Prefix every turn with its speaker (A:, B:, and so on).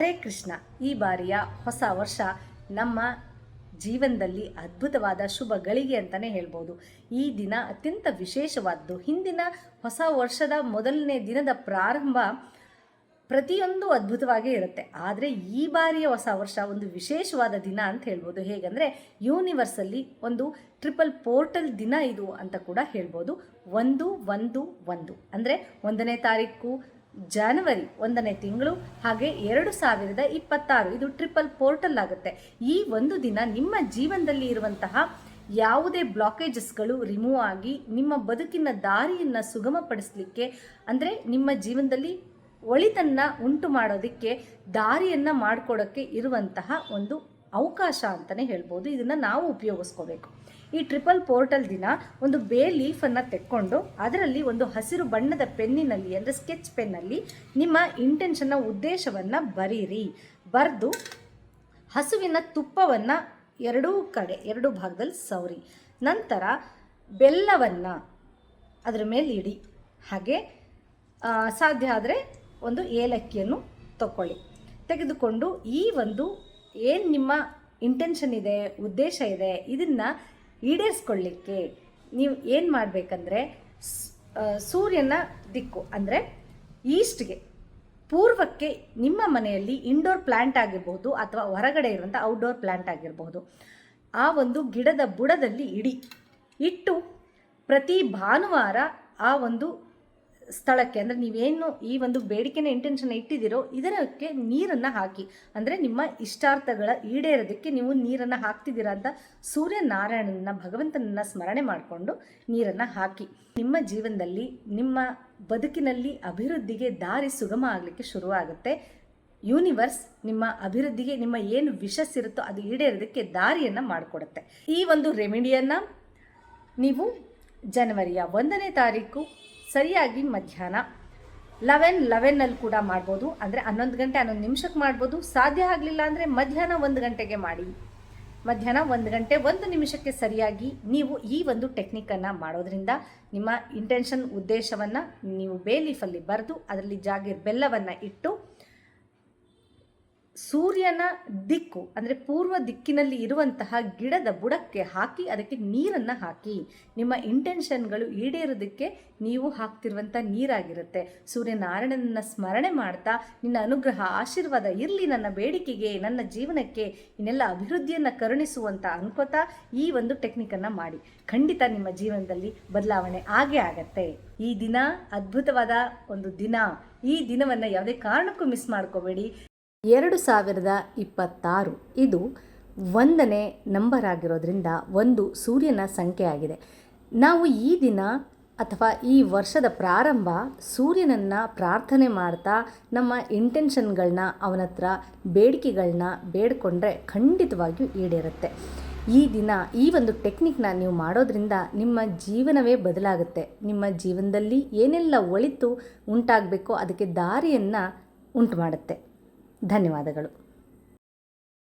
A: ಹರೇ ಕೃಷ್ಣ. ಈ ಬಾರಿಯ ಹೊಸ ವರ್ಷ ನಮ್ಮ ಜೀವನದಲ್ಲಿ ಅದ್ಭುತವಾದ ಶುಭ ಗಳಿಗೆ ಅಂತಲೇ ಹೇಳ್ಬೋದು. ಈ ದಿನ ಅತ್ಯಂತ ವಿಶೇಷವಾದ್ದು. ಹಿಂದಿನ ಹೊಸ ವರ್ಷದ ಮೊದಲನೇ ದಿನದ ಪ್ರಾರಂಭ ಪ್ರತಿಯೊಂದು ಅದ್ಭುತವಾಗೇ ಇರುತ್ತೆ. ಆದರೆ ಈ ಬಾರಿಯ ಹೊಸ ವರ್ಷ ಒಂದು ವಿಶೇಷವಾದ ದಿನ ಅಂತ ಹೇಳ್ಬೋದು. ಹೇಗೆಂದರೆ ಯೂನಿವರ್ಸಲ್ಲಿ ಒಂದು ಟ್ರಿಪಲ್ ಪೋರ್ಟಲ್ ದಿನ ಇದು ಅಂತ ಕೂಡ ಹೇಳ್ಬೋದು. ಒಂದು ಒಂದು ಒಂದು. ಅಂದರೆ ಒಂದನೇ ತಾರೀಕು ಜನವರಿ ಒಂದನೇ ತಿಂಗಳು ಹಾಗೆ ಎರಡು ಸಾವಿರದ ಇಪ್ಪತ್ತಾರು. ಇದು ಟ್ರಿಪಲ್ ಪೋರ್ಟಲ್ ಆಗುತ್ತೆ. ಈ ಒಂದು ದಿನ ನಿಮ್ಮ ಜೀವನದಲ್ಲಿ ಇರುವಂತಹ ಯಾವುದೇ ಬ್ಲಾಕೇಜಸ್ಗಳು ರಿಮೂವ್ ಆಗಿ ನಿಮ್ಮ ಬದುಕಿನ ದಾರಿಯನ್ನು ಸುಗಮಪಡಿಸಲಿಕ್ಕೆ, ಅಂದರೆ ನಿಮ್ಮ ಜೀವನದಲ್ಲಿ ಒಳಿತನ್ನು ಉಂಟು ಮಾಡೋದಕ್ಕೆ, ದಾರಿಯನ್ನು ಮಾಡಿಕೊಡೋಕ್ಕೆ ಇರುವಂತಹ ಒಂದು ಅವಕಾಶ ಅಂತಲೇ ಹೇಳ್ಬೋದು. ಇದನ್ನು ನಾವು ಉಪಯೋಗಿಸ್ಕೋಬೇಕು. ಈ ಟ್ರಿಪಲ್ ಪೋರ್ಟಲ್ ದಿನ ಒಂದು ಬೇ ಲೀಫನ್ನು ತೆಕ್ಕೊಂಡು ಅದರಲ್ಲಿ ಒಂದು ಹಸಿರು ಬಣ್ಣದ ಪೆನ್ನಿನಲ್ಲಿ ಅಂದರೆ ಸ್ಕೆಚ್ ಪೆನ್ನಲ್ಲಿ ನಿಮ್ಮ ಇಂಟೆನ್ಷನ್ನ ಉದ್ದೇಶವನ್ನು ಬರೀರಿ. ಬರೆದು ಹಸುವಿನ ತುಪ್ಪವನ್ನು ಎರಡೂ ಕಡೆ, ಎರಡೂ ಭಾಗದಲ್ಲಿ ಸವರಿ. ನಂತರ ಬೆಲ್ಲವನ್ನು ಅದರ ಮೇಲೆ ಇಡಿ. ಹಾಗೆ ಸಾಧ್ಯ ಆದರೆ ಒಂದು ಏಲಕ್ಕಿಯನ್ನು ತಗೊಳ್ಳಿ ತೆಗೆದುಕೊಂಡು ಈ ಒಂದು ಏನು ನಿಮ್ಮ ಇಂಟೆನ್ಷನ್ ಇದೆ, ಉದ್ದೇಶ ಇದೆ, ಇದನ್ನು ಈಡೇರಿಸ್ಕೊಳ್ಳಿಕ್ಕೆ ನೀವು ಏನು ಮಾಡಬೇಕಂದ್ರೆ ಸೂರ್ಯನ ದಿಕ್ಕು, ಅಂದರೆ ಈಸ್ಟ್ಗೆ ಪೂರ್ವಕ್ಕೆ ನಿಮ್ಮ ಮನೆಯಲ್ಲಿ ಇಂಡೋರ್ ಪ್ಲ್ಯಾಂಟ್ ಆಗಿರ್ಬೋದು ಅಥವಾ ಹೊರಗಡೆ ಇರುವಂಥ ಔಟ್ಡೋರ್ ಪ್ಲ್ಯಾಂಟ್ ಆಗಿರಬಹುದು. ಆ ಒಂದು ಗಿಡದ ಬುಡದಲ್ಲಿ ಇಡಿ. ಇಟ್ಟು ಪ್ರತಿ ಭಾನುವಾರ ಆ ಒಂದು ಸ್ಥಳಕ್ಕೆ, ಅಂದರೆ ನೀವೇನು ಈ ಒಂದು ಬೇಡಿಕೆನ ಇಂಟೆನ್ಷನ್ ಇಟ್ಟಿದ್ದೀರೋ ಇದಕ್ಕೆ ನೀರನ್ನು ಹಾಕಿ. ಅಂದರೆ ನಿಮ್ಮ ಇಷ್ಟಾರ್ಥಗಳ ಈಡೇರೋದಕ್ಕೆ ನೀವು ನೀರನ್ನು ಹಾಕ್ತಿದ್ದೀರಾ ಅಂತ ಸೂರ್ಯನಾರಾಯಣನ ಭಗವಂತನನ್ನ ಸ್ಮರಣೆ ಮಾಡಿಕೊಂಡು ನೀರನ್ನು ಹಾಕಿ. ನಿಮ್ಮ ಜೀವನದಲ್ಲಿ, ನಿಮ್ಮ ಬದುಕಿನಲ್ಲಿ ಅಭಿವೃದ್ಧಿಗೆ ದಾರಿ ಸುಗಮ ಆಗಲಿಕ್ಕೆ ಶುರುವಾಗುತ್ತೆ. ಯೂನಿವರ್ಸ್ ನಿಮ್ಮ ಅಭಿವೃದ್ಧಿಗೆ, ನಿಮ್ಮ ಏನು ವಿಷಸ್ ಇರುತ್ತೋ ಅದು ಈಡೇರೋದಕ್ಕೆ ದಾರಿಯನ್ನು ಮಾಡಿಕೊಡುತ್ತೆ. ಈ ಒಂದು ರೆಮಿಡಿಯನ್ನು ನೀವು ಜನವರಿಯ ಒಂದನೇ ತಾರೀಕು ಸರಿಯಾಗಿ ಮಧ್ಯಾಹ್ನ. ಲೆವೆನ್ ಲೆವೆನ್ನಲ್ಲಿ ಕೂಡ ಮಾಡ್ಬೋದು. ಅಂದರೆ ಹನ್ನೊಂದು ಗಂಟೆ, ಹನ್ನೊಂದು ನಿಮಿಷಕ್ಕೆ ಮಾಡ್ಬೋದು. ಸಾಧ್ಯ ಆಗಲಿಲ್ಲ ಅಂದರೆ ಮಧ್ಯಾಹ್ನ ಒಂದು ಗಂಟೆಗೆ ಮಾಡಿ. ಮಧ್ಯಾಹ್ನ ಒಂದು ಗಂಟೆ, ಒಂದು ನಿಮಿಷಕ್ಕೆ ಸರಿಯಾಗಿ ನೀವು ಈ ಒಂದು ಟೆಕ್ನಿಕನ್ನು ಮಾಡೋದ್ರಿಂದ ನಿಮ್ಮ ಇಂಟೆನ್ಷನ್ ಉದ್ದೇಶವನ್ನು ನೀವು ಬೇಲೀಫಲ್ಲಿ ಬರೆದು, ಅದರಲ್ಲಿ ಜಾಗಿರ್ ಬೆಲ್ಲವನ್ನು ಇಟ್ಟು ಸೂರ್ಯನ ದಿಕ್ಕು, ಅಂದರೆ ಪೂರ್ವ ದಿಕ್ಕಿನಲ್ಲಿ ಇರುವಂತಹ ಗಿಡದ ಬುಡಕ್ಕೆ ಹಾಕಿ, ಅದಕ್ಕೆ ನೀರನ್ನು ಹಾಕಿ. ನಿಮ್ಮ ಇಂಟೆನ್ಷನ್ಗಳು ಈಡೇರೋದಕ್ಕೆ ನೀವು ಹಾಕ್ತಿರುವಂಥ ನೀರಾಗಿರುತ್ತೆ. ಸೂರ್ಯನಾರಾಯಣನನ್ನು ಸ್ಮರಣೆ ಮಾಡ್ತಾ, ನಿನ್ನ ಅನುಗ್ರಹ, ಆಶೀರ್ವಾದ ಇರಲಿ ನನ್ನ ಬೇಡಿಕೆಗೆ, ನನ್ನ ಜೀವನಕ್ಕೆ, ಇನ್ನೆಲ್ಲ ಅಭಿವೃದ್ಧಿಯನ್ನು ಕರುಣಿಸುವಂತ ಅನ್ಕೋತಾ ಈ ಒಂದು ಟೆಕ್ನಿಕನ್ನು ಮಾಡಿ. ಖಂಡಿತ ನಿಮ್ಮ ಜೀವನದಲ್ಲಿ ಬದಲಾವಣೆ ಆಗೇ ಆಗತ್ತೆ. ಈ ದಿನ ಅದ್ಭುತವಾದ ಒಂದು ದಿನ. ಈ ದಿನವನ್ನು ಯಾವುದೇ ಕಾರಣಕ್ಕೂ ಮಿಸ್ ಮಾಡ್ಕೋಬೇಡಿ. ಎರಡು ಸಾವಿರದ ಇಪ್ಪತ್ತಾರು. ಇದು ಒಂದನೇ ನಂಬರ್ ಆಗಿರೋದ್ರಿಂದ ಒಂದು ಸೂರ್ಯನ ಸಂಖ್ಯೆ ಆಗಿದೆ ನಾವು ಈ ದಿನ ಅಥವಾ ಈ ವರ್ಷದ ಪ್ರಾರಂಭ ಸೂರ್ಯನನ್ನು ಪ್ರಾರ್ಥನೆ ಮಾಡ್ತಾ ನಮ್ಮ ಇಂಟೆನ್ಷನ್ಗಳನ್ನ ಅವನ ಹತ್ರ ಬೇಡಿಕೆಗಳನ್ನ ಬೇಡ್ಕೊಂಡ್ರೆ ಖಂಡಿತವಾಗಿಯೂ ಈಡೇರುತ್ತೆ. ಈ ದಿನ ಈ ಒಂದು ಟೆಕ್ನಿಕ್ನ ನೀವು ಮಾಡೋದ್ರಿಂದ ನಿಮ್ಮ ಜೀವನವೇ ಬದಲಾಗುತ್ತೆ. ನಿಮ್ಮ ಜೀವನದಲ್ಲಿ ಏನೆಲ್ಲ ಒಳಿತು ಉಂಟಾಗಬೇಕೋ ಅದಕ್ಕೆ ದಾರಿಯನ್ನು ಉಂಟು ಮಾಡುತ್ತೆ ಧನ್ಯವಾದಗಳು.